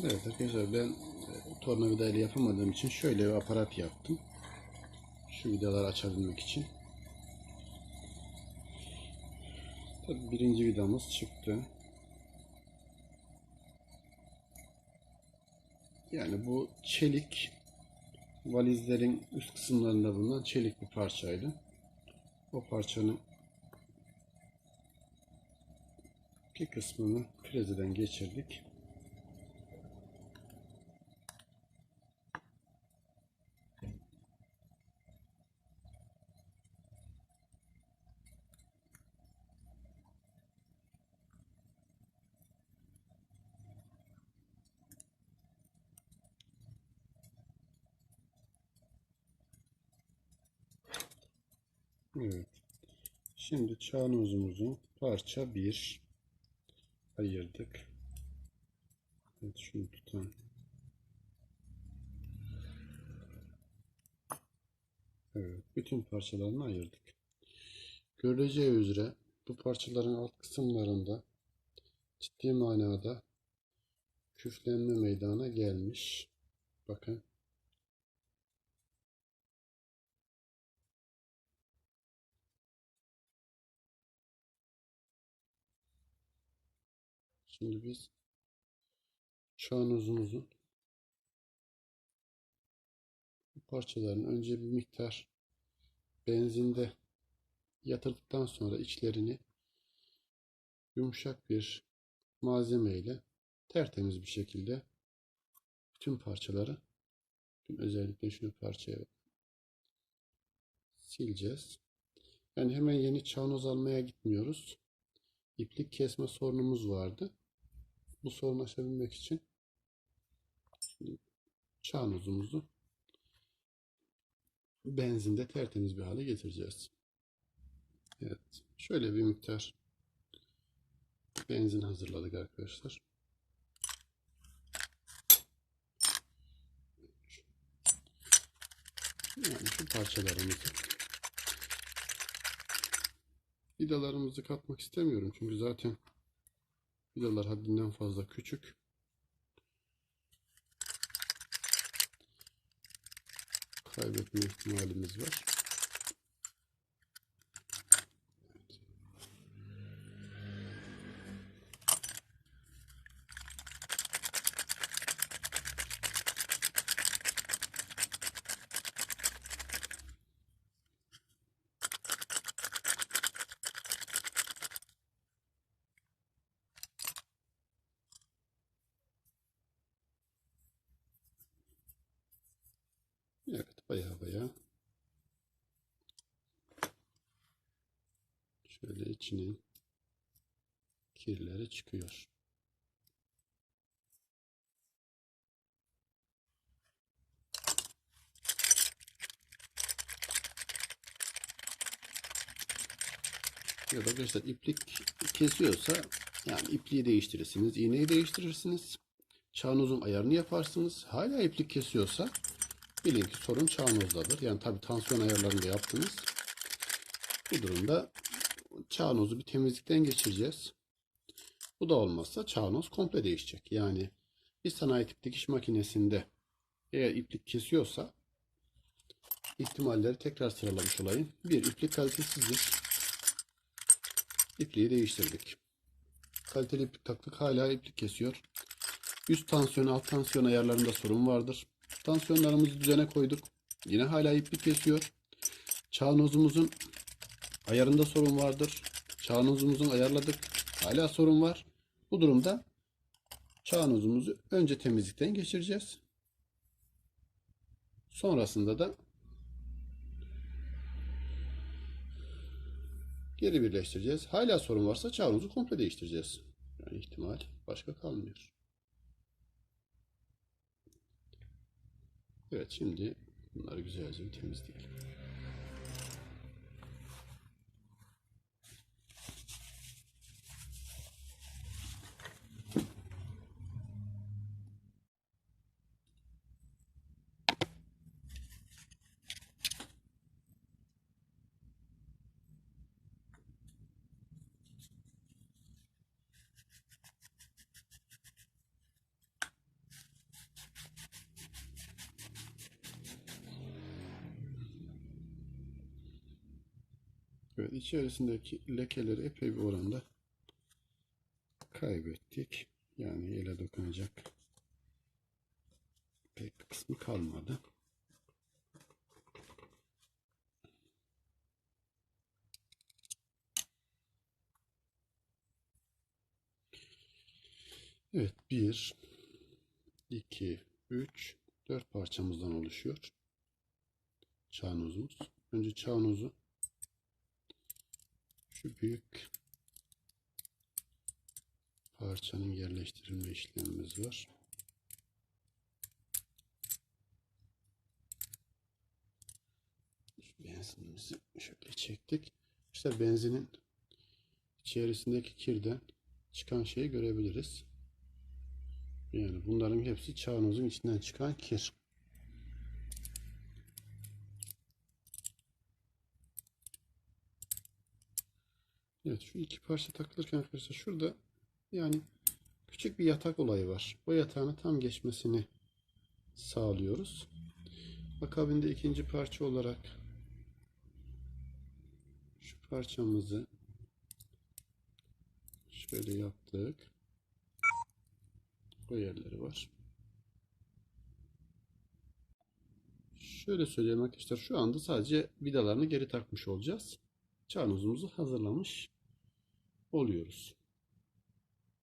Evet arkadaşlar ben e, tornavida ile yapamadığım için şöyle bir aparat yaptım. Şu vidaları açabilmek için. Tabii birinci vidamız çıktı. Yani bu çelik valizlerin üst kısımlarında bulunan çelik bir parçaydı. O parçanın bir kısmını frezeden geçirdik. Evet. Şimdi çanozumuzu parça bir ayırdık. Evet şunu tutan. Evet bütün parçalarını ayırdık. Görüleceği üzere bu parçaların alt kısımlarında ciddi manada küflenme meydana gelmiş. Bakın. Şimdi biz çanozumuzun bu parçalarını önce bir miktar benzinde yatırdıktan sonra içlerini yumuşak bir malzeme ile tertemiz bir şekilde bütün parçaları bütün özellikle şunu parçaya sileceğiz. Yani hemen yeni çanoz almaya gitmiyoruz. İplik kesme sorunumuz vardı. Bu sorunu aşabilmek için çanozumuzu benzinde tertemiz bir hale getireceğiz. Evet. Şöyle bir miktar benzin hazırladık arkadaşlar. Yani şu parçalarımızı vidalarımızı katmak istemiyorum. Çünkü zaten vidalar haddinden fazla küçük. Kaybetme ihtimalimiz var. Evet baya baya şöyle içinin kirleri çıkıyor. Ya da arkadaşlar iplik kesiyorsa yani ipliği değiştirirsiniz, iğneyi değiştirirsiniz. Çağınızın ayarını yaparsınız. Hala iplik kesiyorsa Bilin ki sorun çağınozdadır. Yani tabi tansiyon ayarlarını da yaptınız. Bu durumda çağnozu bir temizlikten geçireceğiz. Bu da olmazsa çağnoz komple değişecek. Yani bir sanayi tip dikiş makinesinde eğer iplik kesiyorsa ihtimalleri tekrar sıralamış olayım. Bir, iplik kalitesizdir. İpliği değiştirdik. Kaliteli iplik taktık hala iplik kesiyor. Üst tansiyon alt tansiyon ayarlarında sorun vardır. Tansiyonlarımızı düzene koyduk. Yine hala iplik kesiyor. Çağnozumuzun ayarında sorun vardır. Çağnozumuzun ayarladık. Hala sorun var. Bu durumda çağnozumuzu önce temizlikten geçireceğiz. Sonrasında da geri birleştireceğiz. Hala sorun varsa çağnozu komple değiştireceğiz. Yani ihtimal başka kalmıyor. Evet şimdi bunları güzelce temizleyelim. Evet, içerisindeki lekeleri epey bir oranda kaybettik. Yani ele dokunacak pek kısmı kalmadı. Evet, 1, 2, 3, 4 parçamızdan oluşuyor. Çağnozumuz. Önce çağnozu şu büyük parçanın yerleştirilme işlemimiz var. Benzinimizi şöyle çektik. İşte benzinin içerisindeki kirden çıkan şeyi görebiliriz. Yani bunların hepsi çağınozun içinden çıkan kir. Evet şu iki parça takılırken arkadaşlar şurada yani küçük bir yatak olayı var. O yatağını tam geçmesini sağlıyoruz. Akabinde ikinci parça olarak şu parçamızı şöyle yaptık. O yerleri var. Şöyle söyleyeyim arkadaşlar şu anda sadece vidalarını geri takmış olacağız. Çarnozumuzu hazırlamış oluyoruz.